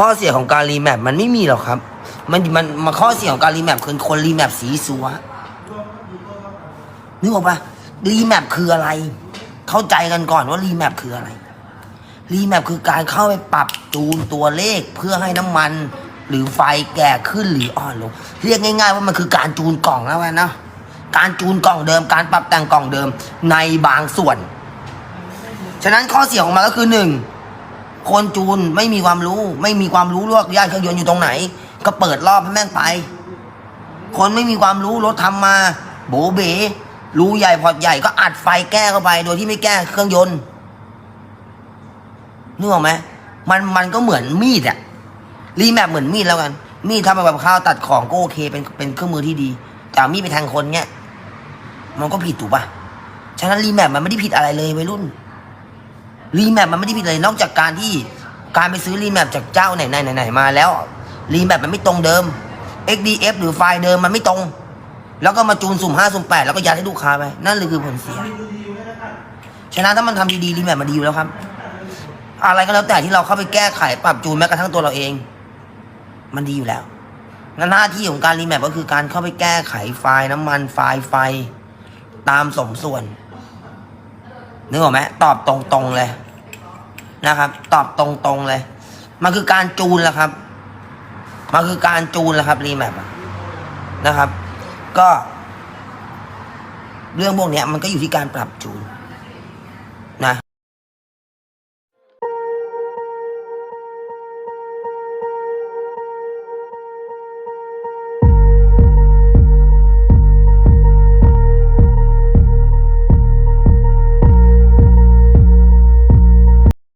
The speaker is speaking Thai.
ข้อเสียของการรีแมปมันไม่มีหรอกครับ มันมันมาข้อเสียของการรีแมปคือคนรีแมปสีสัวนึกออกปะรีแมปคืออะไร เข้าใจกันก่อนว่ารีแมปคืออะไรรีแมปคือการเข้าไปปรับจูนตัวเลขเพื่อให้น้ำมัน หรือไฟแก่ขึ้นหรืออ่อนลงเรียกง่ายๆว่ามันคือการจูนกล่องแล้วนะ การจูนกล่องเดิม การปรับแต่งกล่องเดิมในบางส่วน ฉะนั้นข้อเสียของมันก็คือหนึ่ง คนจูนไม่มีความรู้ ไม่มีความรู้ลว่าย่านเครื่องยนต์อยู่ตรงไหน ก็เปิดรอบให้แม่งไป คนไม่มีความรู้รถทำมา โบเบรูใหญ่พอร์ตใหญ่ก็อัดไฟแก้เข้าไป โดยที่ไม่แก้เครื่องยนต์นึกออกไหมมันมันก็เหมือนมีดอะรีแมปเหมือนมีดแล้วกัน มีดทำมาแบบข้าวตัดของก็โอเคเป็นเป็นเครื่องมือที่ดี แต่มีดไปแทงคนเนี้ยมันก็ผิดถูกปะฉะนั้นรีแมปมันไม่ได้ผิดอะไรเลยวัยรุ่น รีแมปมันไม่ได้ผิดเลยนอกจากการที่การไปซื้อรีแมปจากเจ้าไหนไหนไหนไหนมาแล้วรีแมปมันไม่ตรงเดิม XDF หรือไฟล์เดิมมันไม่ตรง แล้วก็มาจูนสุ่มห้าสุ่มแปดแล้วก็ยัดให้ลูกค้าไปนั่นเลยคือผลเสียฉะนั้นถ้ามันทำดีๆรีแมปมันดีอยู่แล้วครับ อะไรก็แล้วแต่ที่เราเข้าไปแก้ไขปรับจูนแม้กระทั่งตัวเราเอง มันดีอยู่แล้วงั้นหน้าที่ของการรีแมปก็คือการเข้าไปแก้ไขไฟล์น้ำมันไฟล์ไฟตามสมส่วนนึกออกไหมตอบตรงๆเลย นะครับ ตอบตรงๆเลย มันคือการจูนแหละครับ มันคือการจูนแหละครับรีแมปนะครับ ก็ เรื่องพวกเนี้ยมันก็อยู่ที่การปรับจูน